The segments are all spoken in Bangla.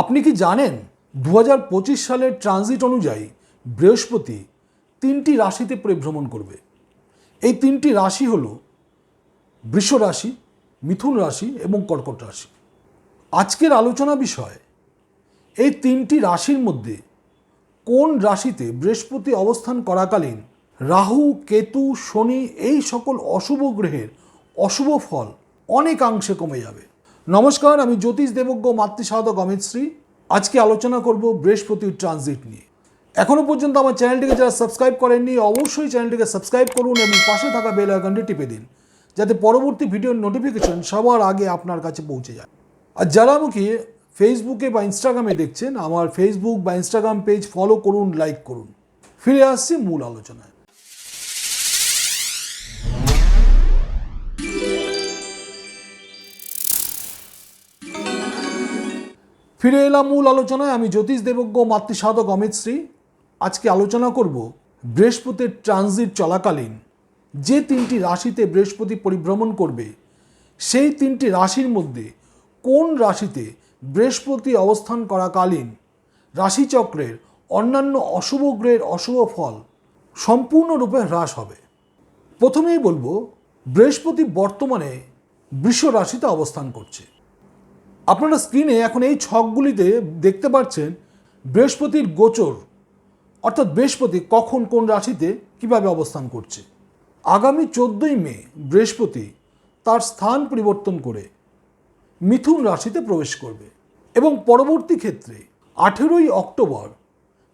আপনি কি জানেন দু হাজার পঁচিশ সালের ট্রানজিট অনুযায়ী বৃহস্পতি তিনটি রাশিতে পরিভ্রমণ করবে? এই তিনটি রাশি হল বৃষ রাশি, মিথুন রাশি এবং কর্কট রাশি। আজকের আলোচনা বিষয়, এই তিনটি রাশির মধ্যে কোন রাশিতে বৃহস্পতি অবস্থান করাকালীন রাহু, কেতু, শনি এই সকল অশুভ গ্রহের অশুভ ফল অনেকাংশে কমে যাবে? নমস্কার, আমি জ্যোতিষ দেবজ্ঞ মাতৃসাধক অমিত শ্রী। আজকে আলোচনা করব বৃহস্পতির ট্রানজিট নিয়ে। এখনও পর্যন্ত আমার চ্যানেলটিকে যারা সাবস্ক্রাইব করেননি, অবশ্যই চ্যানেলটিকে সাবস্ক্রাইব করুন এবং পাশে থাকা বেল আইকনটি টিপে দিন, যাতে পরবর্তী ভিডিওর নোটিফিকেশন সবার আগে আপনার কাছে পৌঁছে যায়। আর যারা আমাকে ফেসবুকে বা ইনস্টাগ্রামে দেখছেন, আমার ফেসবুক বা ইনস্টাগ্রাম পেজ ফলো করুন, লাইক করুন। ফিরে আসছি মূল আলোচনায়। ফিরে এলাম মূল আলোচনায়। আমি জ্যোতিষ দেবজ্ঞ মাতৃসাধক অমিত শ্রী। আজকে আলোচনা করব বৃহস্পতির ট্রানজিট চলাকালীন। যে তিনটি রাশিতে বৃহস্পতি পরিভ্রমণ করবে, সেই তিনটি রাশির মধ্যে কোন রাশিতে বৃহস্পতি অবস্থান করাকালীন, রাশিচক্রের অন্যান্য অশুভ গ্রহের অশুভ ফল সম্পূর্ণরূপে হ্রাস হবে। প্রথমেই বলব, বৃহস্পতি বর্তমানে বৃষ রাশিতে অবস্থান করছে। আপনারা স্ক্রিনে এখন এই ছকগুলিতে দেখতে পাচ্ছেন বৃহস্পতির গোচর, অর্থাৎ বৃহস্পতি কখন কোন রাশিতে কীভাবে অবস্থান করছে। আগামী চোদ্দোই মে বৃহস্পতি তার স্থান পরিবর্তন করে মিথুন রাশিতে প্রবেশ করবে এবং পরবর্তী ক্ষেত্রে আঠেরোই অক্টোবর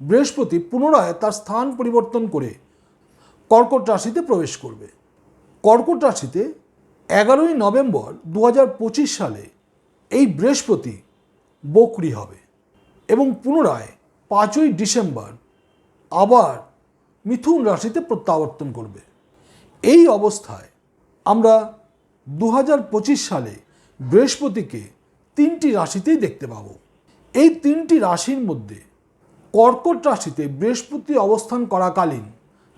বৃহস্পতি পুনরায় তার স্থান পরিবর্তন করে কর্কট রাশিতে প্রবেশ করবে। কর্কট রাশিতে এগারোই নভেম্বর দু হাজার পঁচিশ সালে এই বৃহস্পতি বকরি হবে এবং পুনরায় পাঁচই ডিসেম্বর আবার মিথুন রাশিতে প্রত্যাবর্তন করবে। এই অবস্থায় আমরা দু হাজার পঁচিশ সালে বৃহস্পতিকে তিনটি রাশিতেই দেখতে পাব। এই তিনটি রাশির মধ্যে কর্কট রাশিতে বৃহস্পতি অবস্থান করাকালীন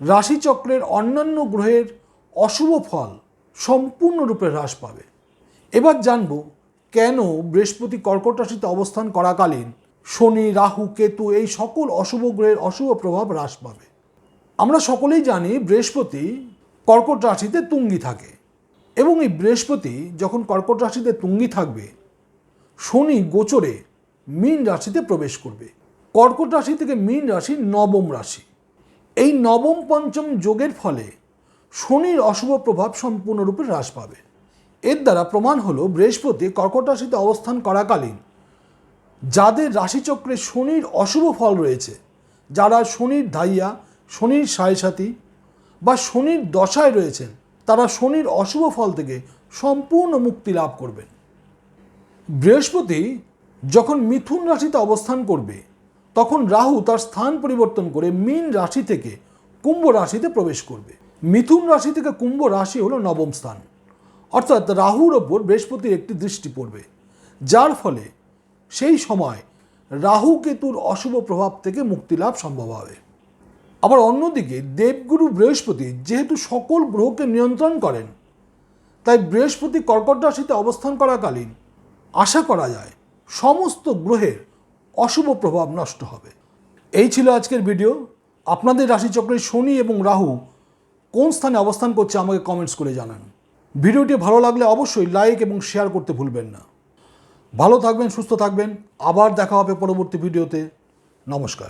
রাশিচক্রের অন্যান্য গ্রহের অশুভ ফল সম্পূর্ণরূপে হ্রাস পাবে। এবার জানব কেন বৃহস্পতি কর্কট রাশিতে অবস্থান করাকালীন? শনি, রাহু, কেতু এই সকল অশুভ গ্রহের অশুভ প্রভাব হ্রাস পাবে। আমরা সকলেই জানি বৃহস্পতি কর্কট রাশিতে তুঙ্গি থাকে এবং এই বৃহস্পতি যখন কর্কট রাশিতে তুঙ্গি থাকবে, শনি গোচরে মীন রাশিতে প্রবেশ করবে। কর্কট রাশি থেকে মীন রাশি নবম রাশি। এই নবম পঞ্চম যোগের ফলে শনির অশুভ প্রভাব সম্পূর্ণরূপে হ্রাস পাবে। এর দ্বারা প্রমাণ হলো বৃহস্পতি কর্কট রাশিতে অবস্থান করাকালীন। যাদের রাশিচক্রে শনির অশুভ ফল রয়েছে, যারা শনির ধাইয়া, শনির সাথী বা শনির দশায় রয়েছেন, তারা শনির অশুভ ফল থেকে সম্পূর্ণ মুক্তি লাভ করবেন। বৃহস্পতি যখন মিথুন রাশিতে অবস্থান করবে, তখন রাহু তার স্থান পরিবর্তন করে মীন রাশি থেকে কুম্ভ রাশিতে প্রবেশ করবে। মিথুন রাশি থেকে কুম্ভ রাশি হলো নবম স্থান। অর্থাৎ রাহুর ওপর বৃহস্পতির একটি দৃষ্টি পড়বে, যার ফলে সেই সময় রাহু কেতুর অশুভ প্রভাব থেকে মুক্তি লাভ সম্ভব হবে। আবার অন্যদিকে দেবগুরু বৃহস্পতি যেহেতু সকল গ্রহকে নিয়ন্ত্রণ করেন, তাই বৃহস্পতি কর্কট রাশিতে অবস্থান করাকালীন আশা করা যায় সমস্ত গ্রহের অশুভ প্রভাব নষ্ট হবে। এই ছিল আজকের ভিডিও। আপনাদের রাশিচক্রের শনি এবং রাহু কোন স্থানে অবস্থান করছে আমাকে কমেন্টস করে জানান। ভিডিওটি ভালো লাগলে অবশ্যই লাইক এবং শেয়ার করতে ভুলবেন না। ভালো থাকবেন, সুস্থ থাকবেন। আবার দেখা হবে পরবর্তী ভিডিওতে। নমস্কার।